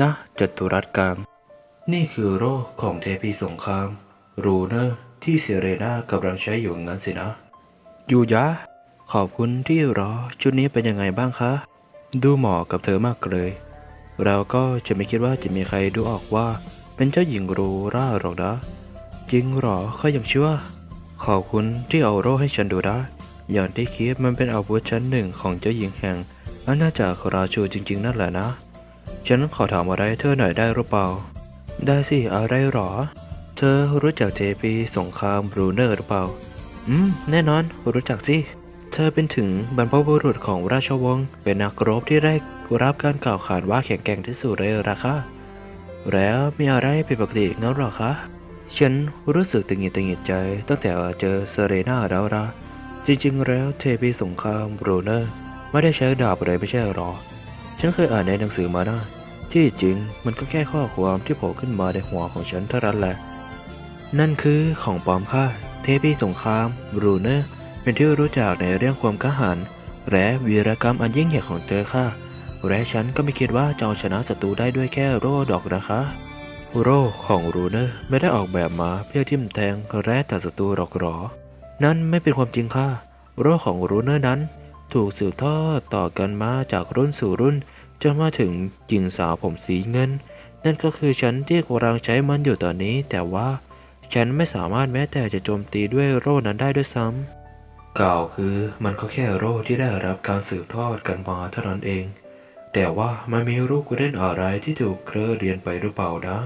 นะจัตุรัสกลาง นี่คือโรคของเทพีสงคราม รูเนอร์ที่เซเรนากำลังใช้อยู่งั้นสินะ ยูยะ ขอบคุณที่รอ ชุดนี้เป็นยังไงบ้างคะ ดูเหมาะกับเธอมากเลย เราก็จะไม่คิดว่าจะมีใครดูออกว่า เป็นเจ้าหญิงรูร่าหรอกนะ จริงหรอข้ายังเชื่อ ขอบคุณที่เอาโร่ให้ฉันดูได้อย่างที่คิดมันเป็นอาวุธชั้นหนึ่งของเจ้าหญิงแห่งอาณาจักรราชูจริง ๆ นั่นแหละนะ ฉันขอถามอะไรเธอหน่อยได้หรือเปล่า ได้สิอะไรหรอ เธอรู้จักเทพีสงครามบรูเนอร์หรือเปล่า อืม แน่นอน รู้จักสิ เธอเป็นถึงบรรพบุรุษของราชวงศ์ เป็นนักรบที่ได้รับการกล่าวขานว่าแข็งแกร่งที่สุดในราคาแล้วมีอะไรผิดปกติงั้นหรอคะ ฉันรู้สึกตึงหงิดตึงหงิดใจ ตั้งแต่เจอเซเรนาแล้วละจริงๆ แล้วเทพีสงครามบรูเนอร์ไม่ได้ใช้ดาบอะไรไม่ใช่หรอ ฉันเคยอ่านในหนังสือมานะที่จริงมันก็แค่ข้อความที่โผล่ขึ้นมาในหัวของฉันเท่านั้นแหละ นั่นคือของปลอมค่ะเทพีสงครามบรูเนอร์เป็นที่รู้จักในเรื่องความกล้าหาญและวีรกรรมอันยิ่งใหญ่ของเธอค่ะและฉันก็ไม่คิดว่าจะเอาชนะศัตรูได้ด้วยแค่โร่ดอกนะคะ โร่ของรูเนอร์ไม่ได้ออกแบบมาเพื่อทิ่มแทงและตัดศัตรูหรอกหรอ นั่นไม่เป็นความจริงค่ะ โร่ของรูเนอร์นั้น ถูกสืบทอดต่อกันมาจากรุ่นสู่รุ่น จนมาถึงหญิงสาวผมสีเงิน นั่นก็คือฉันที่กำลังใช้มันอยู่ตอนนี้ แต่ว่าฉันไม่สามารถแม้แต่จะโจมตีด้วยโร่นั้นได้ด้วยซ้ำกล่าวคือมันก็แค่โร่ที่ได้รับการสืบทอดกันมาเท่านั้นเอง แต่ว่ามันมีรูปกูเล่นอะไรที่ถูกเคลอเรียนไปหรือเปล่านะ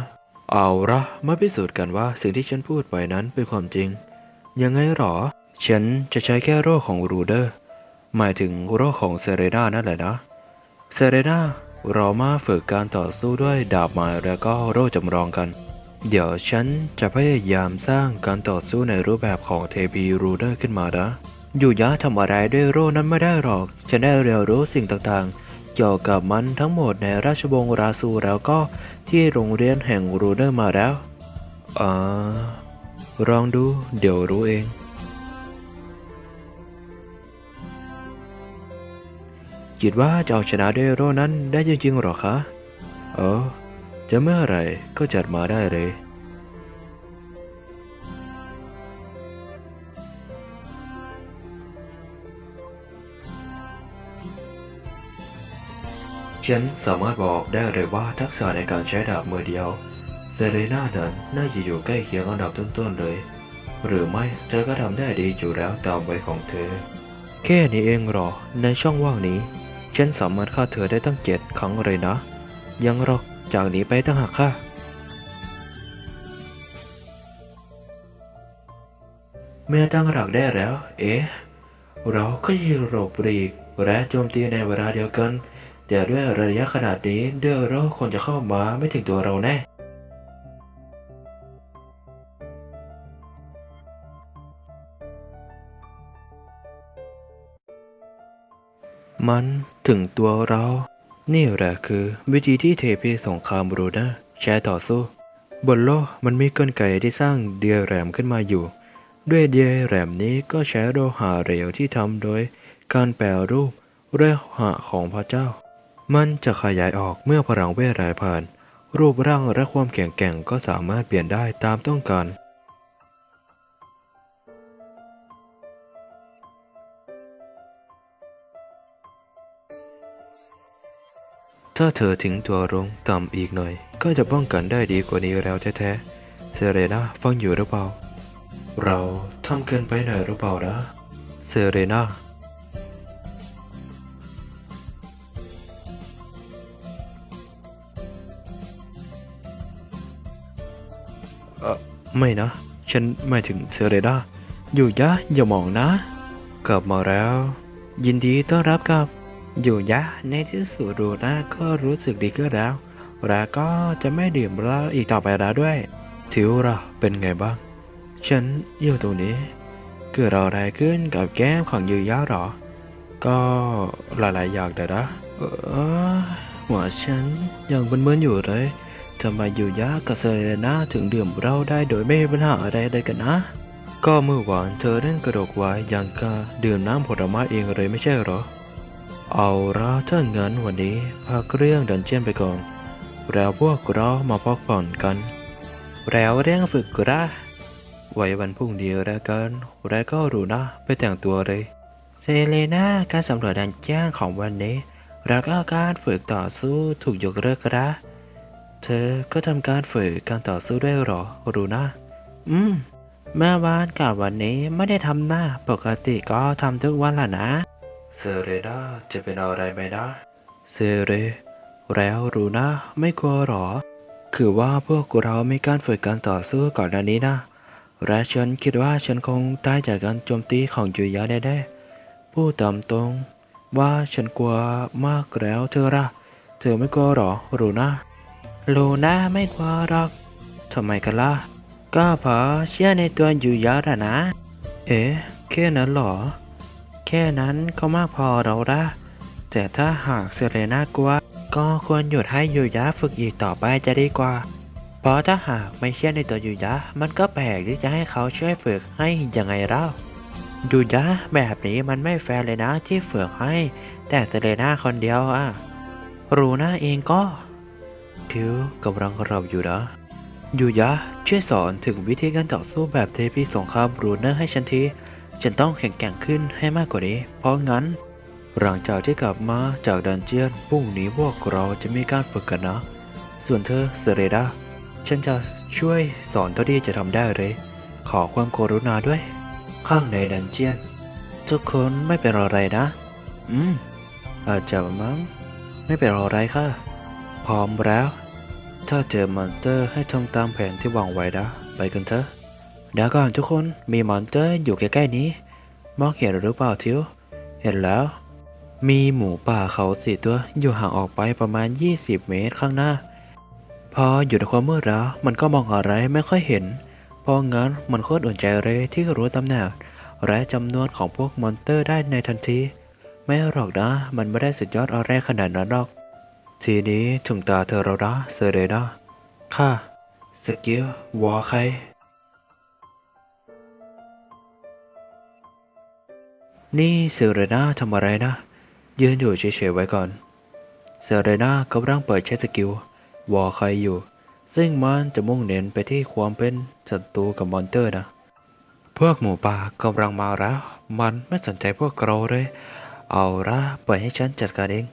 เอาละมาพิสูจน์กันว่าสิ่งที่ฉันพูดไปนั้นเป็นความจริง ยังไงหรอ ฉันจะใช้แค่โร่ของรูเดอร์ หมายถึงโร่ของเซเรนานั่นแหละนะ เซเรนาเรามาฝึกการต่อสู้ด้วยดาบไม้แล้วก็โร่จำลองกัน เดี๋ยวฉันจะพยายามสร้างการต่อสู้ในรูปแบบของเทพีรูเดอร์ขึ้นมานะอยู่ยะทำอะไรด้วยโร่นั้นไม่ได้หรอก ฉันได้เรียนรู้สิ่งต่างๆ เกี่ยวกับมันทั้งหมดในราชวงศ์ราซูแล้วก็ที่โรงเรียนแห่งรูเดอร์มาแล้วอ่าลองดูเดี๋ยวรู้เอง คิดว่าจะเอาชนะด้วยโร่นั้นได้จริงๆหรอคะ เออ จะเมื่อไหร่ก็จัดมาได้เลย ฉันสามารถบอกได้เลยว่าทักษะในการใช้ดาบมือเดียวเซเรนานั้นน่าจะอยู่ใกล้เคียงอันดับต้นๆเลย หรือไม่เธอก็ทำได้ดีอยู่แล้วตามวัยของเธอ แค่นี้เองหรอในช่องว่างนี้ ฉันสามารถฆ่าเธอได้ตั้งเจ็ดครั้งเลยนะ ยังหรอกจากนี้ไปตั้งหากค่ะ เมื่อตั้งหลักได้แล้ว เอ๊ะ เราก็ยิงหลบปลีกและโจมตีในเวลาเดียวกัน แต่ด้วยระยะขนาดนี้เดือโราคนจะเข้ามาไม่ถึงตัวเราแน่ มันถึงตัวเรา นี่แหละคือวิธีที่เทพีสงครามบรูนะใช้ต่อสู้ บนโลกมันมีกลไกที่สร้างเดียแรมขึ้นมาอยู่ ด้วยเดียแรมนี้ก็ใช้โลหะเหลวที่ทำโดยการแปรรูปเรหะของพระเจ้า มันจะขยายออกเมื่อพลังเวทไหลผ่าน รูปร่างและความแข็งแกร่งก็สามารถเปลี่ยนได้ตามต้องการ ถ้าเธอทิ้งตัวลงต่ำอีกหน่อย ก็จะป้องกันได้ดีกว่านี้แล้วแท้ๆเซเรนาฟังอยู่หรือเปล่า เราทำเกินไปหน่อยหรือเปล่านะเซเรนาเออไม่นะ ฉันหมายถึงเซเรนาอยู่ยะอย่ามองนะ กลับมาแล้ว ยินดีต้อนรับกับ อยู่ยะในที่สุดรูน่าก็รู้สึกดีขึ้นแล้วแล้วก็จะไม่ดื่มเหล้าอีกต่อไปแล้วด้วย ทิวเราเป็นไงบ้าง ฉันอยู่ตรงนี้ เกิดอะไรขึ้นกับแก้มของยูยะหรอ ก็หลายๆอย่างแต่นะเออหัวฉันยังมึนๆอยู่เลยทำไมยูยะกับเซเรนาถึงดื่มเหล้าได้โดยไม่มีปัญหาอะไรเลยกันนะ ก็เมื่อวานเธอเล่นกระดกไว้ยังกะดื่มน้ำผลไม้เองเลยไม่ใช่หรอ เอาละถ้างั้นวันนี้พักเรื่องดันเจียนไปก่อน แล้วพวกเรามาพักผ่อนกัน แล้วเรื่องฝึกระไว้วันพรุ่งนี้แล้วกันแล้วก็รู้นะ ไปแต่งตัวเลย เซเลนาการสำรวจดันแจ้งของวันนี้ แล้วก็การฝึกต่อสู้ถูกยกเลิกละเธอก็ทำการฝึกการต่อสู้ด้วยหรอ รู้นะ อืมเมื่อวานกับวันนี้ไม่ได้ทำหน้าปกติก็ทำทุกวันล่ะนะ เซเรนาจะเป็นอะไรไหมนะ เซเร แล้วรู้นะ ไม่กลัวหรอ คือว่าพวกเรามีการฝึกการต่อสู้ก่อนหน้านี้นะ และฉันคิดว่าฉันคงตายจากการโจมตีของยุยะแน่ๆพูดตามตรงว่าฉันกลัวมากแล้วเธอละเธอไม่กลัวหรอรู้นะลูน่าไม่กลัวหรอกทำไมกันล่ะก็เพราะเชื่อในตัวยู่ยอะอะนะ เอ๊ะแค่นั้นเหรอ แค่นั้นก็มากพอเราละแต่ถ้าหากเซเลน่ากลัว ก็ควรหยุดให้ยูยะฝึกอีกต่อไปจะดีกว่า เพราะถ้าหากไม่เชื่อในตัวยูยะ มันก็แปลกที่จะให้เขาช่วยฝึกให้ยังไงเล่ายูยะแบบนี้มันไม่แฟร์เลยนะที่ฝึกให้ แต่เซเลน่าคนเดียวอะรู้นะเองก็ทิวกำลังเราอยู่นะยูยะช่วยสอนถึงวิธีการต่อสู้แบบเทพีสงครามรูเนอร์ให้ฉันที ฉันต้องแข็งแกร่งขึ้นให้มากกว่านี้ เพราะงั้น หลังจากที่กลับมาจากดันเจียนพรุ่งนี้พวกเราจะมีการฝึกกันนะ ส่วนเธอเซเรดาฉันจะช่วยสอนเท่าที่จะทำได้เลย ขอความกรุณาด้วย ข้างในดันเจียน ทุกคนไม่เป็นอะไรนะ อืม อาจจะมั้ง ไม่เป็นอะไรค่ะ พร้อมแล้ว ถ้าเจอมอนสเตอร์ให้ทำตามแผนที่วางไว้นะ ไปกันเถอะ เดี๋ยวก่อนทุกคนมีมอนเตอร์อยู่ใกล้ๆนี้ มองเห็นหรือเปล่าทิว เห็นแล้ว มีหมูป่าเขาสี่ตัวอยู่ห่างออกไปประมาณ 20 เมตรข้างหน้า พออยู่ในความมืดแล้วมันก็มองอะไรไม่ค่อยเห็น เพราะงั้นมันโคตรอุ่นใจเลยที่รู้ตำแหน่งและจำนวนของพวกมอนเตอร์ได้ในทันที ไม่หรอกนะ มันไม่ได้สุดยอดอะไรขนาดนั้นหรอก ทีนี้ถึงตาเธอแล้วนะเซเรนาค่ะสกิลวอใคร นี่เซเรนาทำอะไรนะ ยืนอยู่เฉยๆไว้ก่อน เซเรนากำลังเปิดใช้สกิลวอใครอยู่ ซึ่งมันจะมุ่งเน้นไปที่ความเป็นศัตรูกับมอนเตอร์นะ พวกหมูป่ากำลังมาแล้ว มันไม่สนใจพวกเราเลย เอาละปล่อยให้ฉันจัดการเอง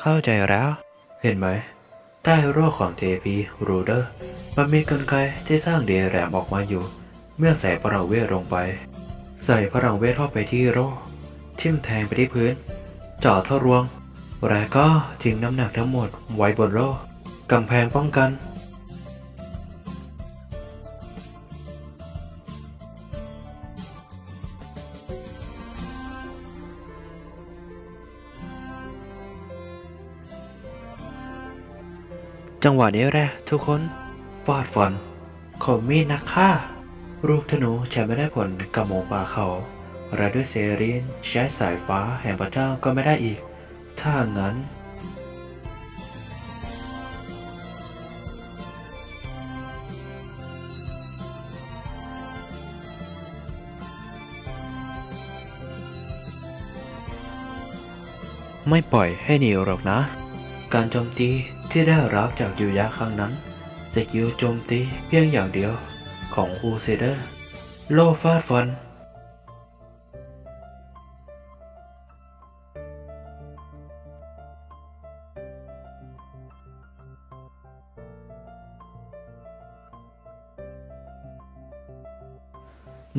เข้าใจแล้ว เห็นไหม ใต้โรคของเทพีรูเดอร์ มันมีกลไกที่สร้างเดียแหลมออกมาอยู่ เมื่อใส่พลังเวทลงไป ใส่พลังเวทเข้าไปที่โรค ทิ่มแทงไปที่พื้นเจาะทะลวง แล้วก็ทิ้งน้ำหนักทั้งหมดไว้บนโรคกำแพงป้องกัน จังหวะนี้แหละทุกคนฟาดฟันขอมีดนักฆ่าลูกธนูใช้ไม่ได้ผลกับหมูป่าเขา และด้วยเซรีนใช้สายฟ้าแห่งพระเจ้าก็ไม่ได้อีก ถ้างั้น ไม่ปล่อยให้หนีหรอกนะ การโจมตีที่ได้รับจากยูยะครั้งนั้นสกิลโจมตีเพียงอย่างเดียวของครูเซเดอร์ โลฟาดฟัน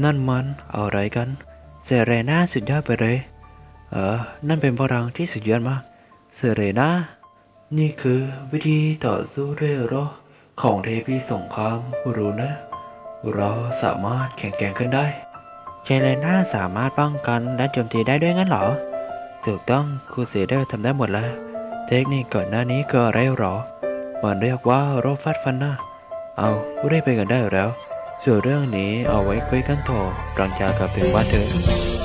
นั่นมันอะไรกันเซเรนาสุดยอดไปเลย เออ นั่นเป็นพลังที่สุดยอดมากเซเรนานี่คือวิธีต่อสู้ด้วยโรคของเทพีสงครามรู้นะ เราสามารถแข่งแกร่งขึ้นได้เซเรนาสามารถป้องกันและโจมตีได้ด้วยงั้นเหรอ ถูกต้องครูเซเดอร์ทำได้หมดแล้ว เทคนิคก่อนหน้านี้ก็อะไรหรอ มันเรียกว่าโรฟาดฟันนะเอารีบไปกันได้แล้ว ส่วนเรื่องนี้เอาไว้คุยกันต่อหลังจากกลับถึงบ้านเธอ